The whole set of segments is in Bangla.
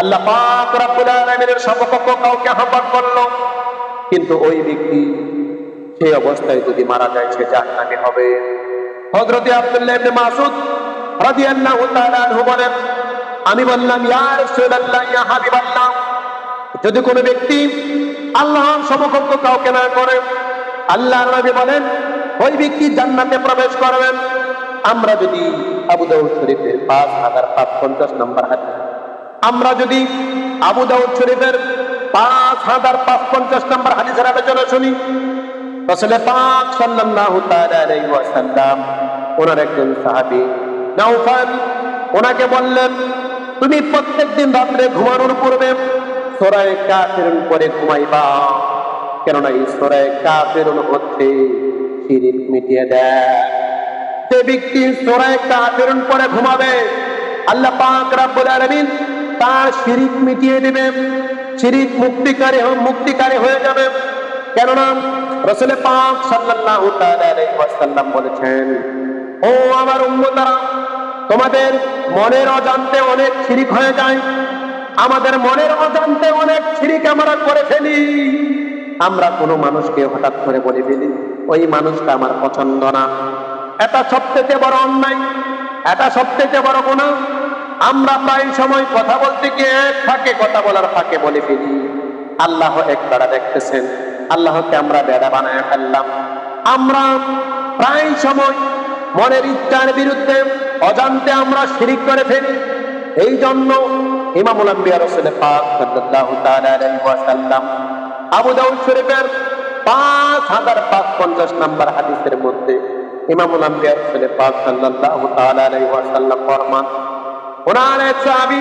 আল্লাহ পাক রব্বুল আলামিনের সমকক্ষ কাউকে আহ্বান করল। কিন্তু ওই ব্যক্তি সেই অবস্থায় যদি মারা যায়, সে জাহান্নামী হবে। হযরতে আব্দুল্লাহ ইবনে মাসউদ রাদিয়াল্লাহু তাআলা আনহু বলেন, আমি বললাম, ইয়া রাসূলুল্লাহ, ইয়া হাবিবাল্লাহ, যদি কোনো ব্যক্তি আল্লাহর সমকক্ষ কাউকে না করে, আল্লাহর নবী বলেন, ওই ব্যক্তি জান্নাতে প্রবেশ করবেন। আমরা যদি আবু দাউদ শরীফের পাঁচ হাজার পাঁচ পঞ্চাশ নম্বর হাদিস আমরা যদি আবু দাউদ শরীফের পাঁচ হাজার পাঁচ পঞ্চাশ নম্বর হাদিসের আলোচনা শুনি রসুল পাক সাল্লাল্লাহু তাআলা আলাইহি ওয়াসাল্লাম, ওনার একজন সাহাবী নাউফাল ওনাকে বললেন, তুমি প্রত্যেকদিন রাত্রে ঘুমানোর পূর্বে সূরায়ে কাফিরুন পরে ঘুমাইবা। কেননা এই সূরায়ে কাফিরুন হচ্ছে শিরিক মিটিয়ে দেয়। যে ব্যক্তি সূরায়ে কাফিরুন পরে ঘুমাবে, আল্লাহ পাক রব্বুল আলামিন তার শিরিক মিটিয়ে শিরিক হয়ে যাবে। কেননা পাক সাল্লাল্লাহু ওয়াসাল্লাম বলেছেন, ও আমার তোমাদের মনের অজান্তে অনেক শিরিক হয়ে যায়। আমাদের মনের অজান্তে অনেক শিরিক আমরা করে ফেলি। আমরা কোনো মানুষকে হঠাৎ করে বলে ফেলি, ওই মানুষটা আমার পছন্দ না। এটা সবথেকে বড় অন্যায়, এটা সবথেকে বড় গুনাহ। আমরা প্রায় সময় কথা বলতে গিয়ে এক ফাঁকে কথা বলার ফাঁকে বলে ফেলি। আল্লাহ এক বেড়া দেখতেছেন। আল্লাহকে আমরা বেড়া বানায় ফেললাম। আমরা প্রায় সময় মনের ইচ্ছার বিরুদ্ধে অজান্তে আমরা শিরিক করে ফেলি। এই জন্য ইমামুল আম্বিয়া রাসূল পাক সাল্লাল্লাহু তাআলা আলাইহি ওয়াসাল্লাম আবু দাউদ শরীফের 5550 নম্বর হাদিসের মধ্যে ইমামুল আম্বিয়া রাসূল পাক সাল্লাল্লাহু তাআলা আলাইহি ফরমান ওনার এক সাহাবী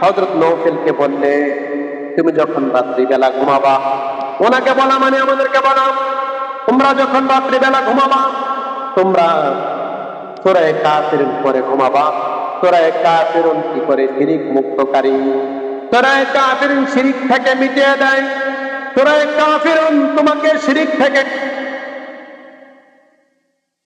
হযরত নৌফেলকে বললে, তুমি যখন রাত্রিবেলা ঘুমাবা, ওনাকে বলা মানে আমাদেরকে বলা, তোমরা যখন রাত্রিবেলা ঘুমাবা, তোমরা সূরায়ে কাফিরুন পরে ঘুমাবা। সূরায়ে কাফিরুন কি করে? শিরিক মুক্তকারী। তোরা সূরায়ে কাফিরুন শিরিক থেকে মিটিয়ে দেয়। সূরায়ে কাফিরুন তোমাকে শিরিক থেকে